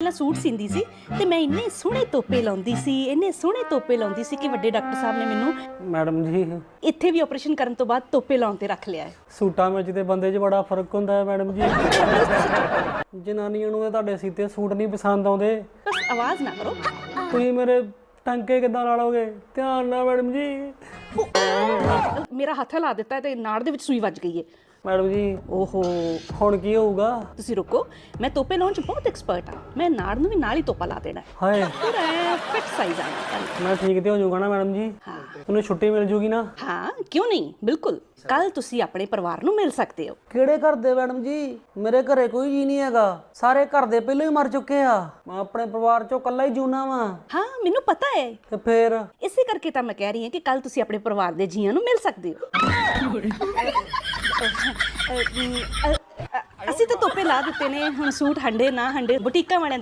ਪਹਿਲਾਂ ਸੂਟ ਸਿੰਦੀ ਸੀ ਤੇ ਮੈਂ ਇੰਨੇ ਸੋਹਣੇ ਤੋਪੇ ਲਾਉਂਦੀ ਸੀ ਇੰਨੇ ਸੋਹਣੇ ਤੋਪੇ ਲਾਉਂਦੀ ਸੀ ਕਿ ਵੱਡੇ ਡਾਕਟਰ ਸਾਹਿਬ ਨੇ ਮੈਨੂੰ ਮੈਡਮ ਜੀ ਇੱਥੇ ਵੀ ਆਪਰੇਸ਼ਨ ਕਰਨ ਤੋਂ ਬਾਅਦ ਤੋਪੇ ਲਾਉਣ ਤੇ ਰੱਖ ਲਿਆ ਹੈ। ਸੂਟਾਂ ਵਿੱਚ ਤੇ ਬੰਦੇ 'ਚ ਬੜਾ ਫ਼ਰਕ ਹੁੰਦਾ ਹੈ ਮੈਡਮ ਜੀ। ਜਨਾਨੀਆਂ ਨੂੰ ਤੁਹਾਡੇ ਸੀਤੇ ਸੂਟ ਨਹੀਂ ਪਸੰਦ ਆਉਂਦੇ। ਬਸ ਆਵਾਜ਼ ਨਾ ਕਰੋ। ਤੁਸੀਂ ਮੇਰੇ ਟੰਕੇ ਕਿੱਦਾਂ ਲਾ ਲਓਗੇ? ਧਿਆਨ ਨਾਲ ਮੈਡਮ ਜੀ। ਮੇਰਾ ਹੱਥ ਲਾ ਦਿੱਤਾ ਤੇ ਨਾੜ ਦੇ ਵਿੱਚ ਸੂਈ ਵੱਜ ਗਈ ਹੈ ਮੈਡਮ ਜੀ ਓਹੋ ਹੁਣ ਕੀ ਹੋਊਗਾ? ਤੁਸੀਂ ਰੁਕੋ ਮੈਂ ਤੋਪੇ ਲਾਉਣ ਚ ਬਹੁਤ ਐਕਸਪਰਟ ਹਾਂ। ਮੈਂ ਨਾੜ ਨੂੰ ਵੀ ਨਾਲ ਹੀ ਤੋਪਾ ਲਾ ਦੇਣਾ। ਹਾਏ। ਪੂਰਾ ਫਿਟ ਸਾਈਜ਼ ਆਣਾ ਮੈਂ ਠੀਕ ਤੇ ਹੋ ਜਾਊਗਾ ਨਾ ਮੈਡਮ ਜੀ? ਹਾਂ। ਤੁਹਾਨੂੰ ਛੁੱਟੀ ਮਿਲ ਜੂਗੀ ਨਾ? ਹਾਂ ਕਿਉਂ ਨਹੀਂ? ਬਿਲਕੁਲ। ਕੱਲ ਤੁਸੀਂ ਆਪਣੇ ਪਰਿਵਾਰ ਨੂੰ ਮਿਲ ਸਕਦੇ ਹੋ। ਕਿਹੜੇ ਘਰ ਦੇ ਮੈਡਮ ਜੀ? ਮੇਰੇ ਘਰੇ ਕੋਈ ਜੀ ਨਹੀਂ ਹੈਗਾ। ਸਾਰੇ ਘਰ ਦੇ ਪਹਿਲਾਂ ਹੀ ਮਰ ਚੁੱਕੇ ਆ। ਮੈਂ ਆਪਣੇ ਪਰਿਵਾਰ ਚੋਂ ਇਕੱਲਾ ਹੀ ਜੂਨਾ ਵਾਂ। ਹਾਂ ਮੈਨੂੰ ਪਤਾ ਹੈ। ਤੇ ਫੇਰ? ਕਰਕੇ ਤਾਂ ਮੈਂ ਕਹਿ ਰਹੀ ਹਾਂ ਕਿ ਕੱਲ ਤੁਸੀਂ ਆਪਣੇ ਪਰਿਵਾਰ ਦੇ ਜੀਆਂ ਨੂੰ ਮਿਲ ਸਕਦੇ ਹੋ ਅਸੀਂ ਤਾਂ ਤੋਪੇ ਲਾ ਦਿੱਤੇ ਨੇ ਹੁਣ ਸੂਟ ਹੰਡੇ ਨਾ ਹੰਡੇ ਬੁਟੀਕਾਂ ਵਾਲਿਆਂ